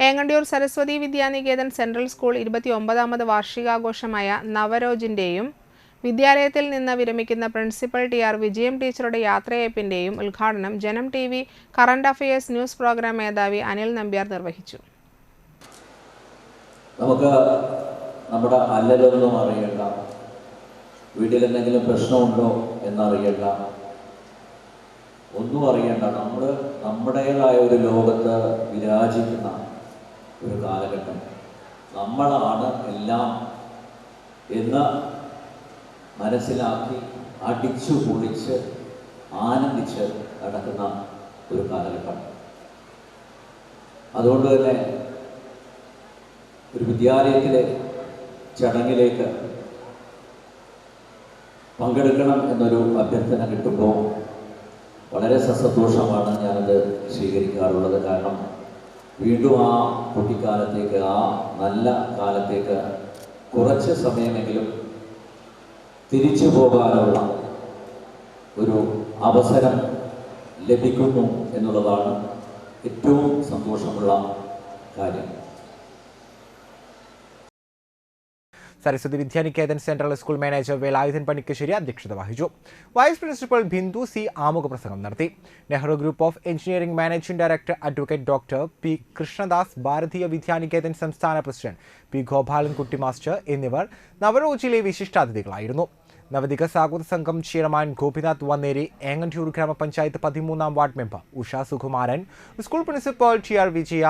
Engandiyur Saraswathi Vidyaniketan central school ഇരുപത്തി ഒമ്പതാമത് വാർഷികാഘോഷമായ നവരോജിന്റെയും വിദ്യാലയത്തിൽ നിന്ന് വിരമിക്കുന്ന പ്രിൻസിപ്പൽ ടി ആർ വിജയം ടീച്ചറുടെ യാത്രയയപ്പിന്റെയും ഉദ്ഘാടനം Janam T V current affairs news programme മേധാവി അനിൽ നമ്പ്യാർ നിർവഹിച്ചു. നമുക്ക് നമ്മുടെ അല്ലലൊന്നും അറിയണ്ട. വീട്ടിലെന്തെങ്കിലും പ്രശ്നമുണ്ടോ എന്നറിയണ്ട. ഒന്നും അറിയണ്ട. നമ്മൾ നമ്മുടേതായ ഒരു ലോകത്ത് വിരാജിക്കുന്ന ഒരു കാലഘട്ടം. നമ്മളാണ് എല്ലാം എന്ന് മനസ്സിലാക്കി അടിച്ചു പൊളിച്ച് ആനന്ദിച്ച് നടക്കുന്ന ഒരു കാലഘട്ടം. അതുകൊണ്ട് തന്നെ ഒരു വിദ്യാലയത്തിലെ ചടങ്ങിലേക്ക് പങ്കെടുക്കണം എന്നൊരു അഭ്യർത്ഥന കിട്ടുമ്പോൾ വളരെ സസന്തോഷമാണ് ഞാനത് സ്വീകരിക്കാറുള്ളത്. കാരണം വീണ്ടും ആ കുട്ടിക്കാലത്തേക്ക് ആ നല്ല കാലത്തേക്ക് കുറച്ച് സമയമെങ്കിലും തിരിച്ചു പോകാനുള്ള ഒരു അവസരം ലഭിക്കുന്നു എന്നുള്ളതാണ് ഏറ്റവും സന്തോഷമുള്ള കാര്യം. Saraswathi Vidyaniketan central school manager Velayudhan Panikkassery അധ്യക്ഷത വഹിച്ചു. വൈസ് പ്രിൻസിപ്പൽ ബിന്ദു സി ആമുഖ പ്രസംഗം നടത്തി. Nehru group of engineering managing director advocate doctor P Krishnadas Bharatiya Vidyaniketan സംസ്ഥാന പ്രസിഡന്റ് പി ഗോപാലൻകുട്ടി മാസ്റ്റർ എന്നിവർ നവരോജിയിലെ വിശിഷ്ടാതിഥികളായിരുന്നു. നവദിക സ്വാഗത സംഘം ചെയർമാൻ ഗോപിനാഥ് വന്നേരി ഏങ്ങന്റൂർ ഗ്രാമപഞ്ചായത്ത് പതിമൂന്നാം ward member Usha Sukumaran school principal T R Vijaya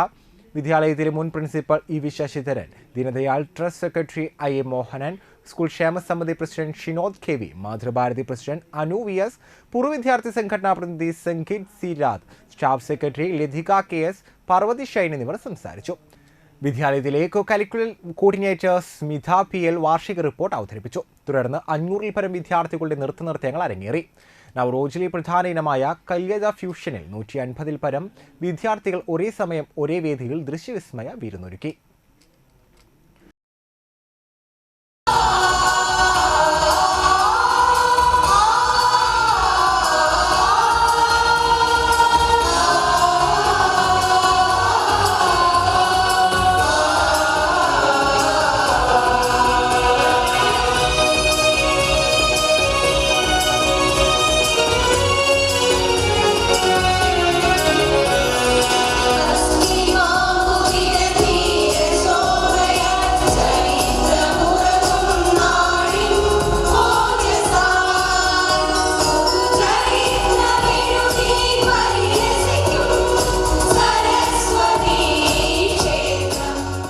വിദ്യാലയത്തിലെ മുൻ principal E V Sasidharan Deendayal trust secretary I A Mohanan school ക്ഷേമസമിതി president Shinod K V Mathrubharathi president Anu V S പൂർവ വിദ്യാർത്ഥി സംഘടനാ പ്രതിനിധി സംഗീത് സി രാത് staff secretary Lathika K S Parvathy Shine എന്നിവർ സംസാരിച്ചു. വിദ്യാലയത്തിലെ curricular coordinator Smitha P L വാർഷിക report അവതരിപ്പിച്ചു. തുടർന്ന് അഞ്ഞൂറിൽ പരം വിദ്യാർത്ഥികളുടെ നൃത്തനൃത്യങ്ങൾ അരങ്ങേറി. നവറോജിലെ പ്രധാന ഇനമായ കല്യത ഫ്യൂഷനിൽ നൂറ്റി അൻപതിൽ പരം വിദ്യാർത്ഥികൾ ഒരേ സമയം ഒരേ വേദിയിൽ ദൃശ്യവിസ്മയ വിരുന്നൊരുക്കി.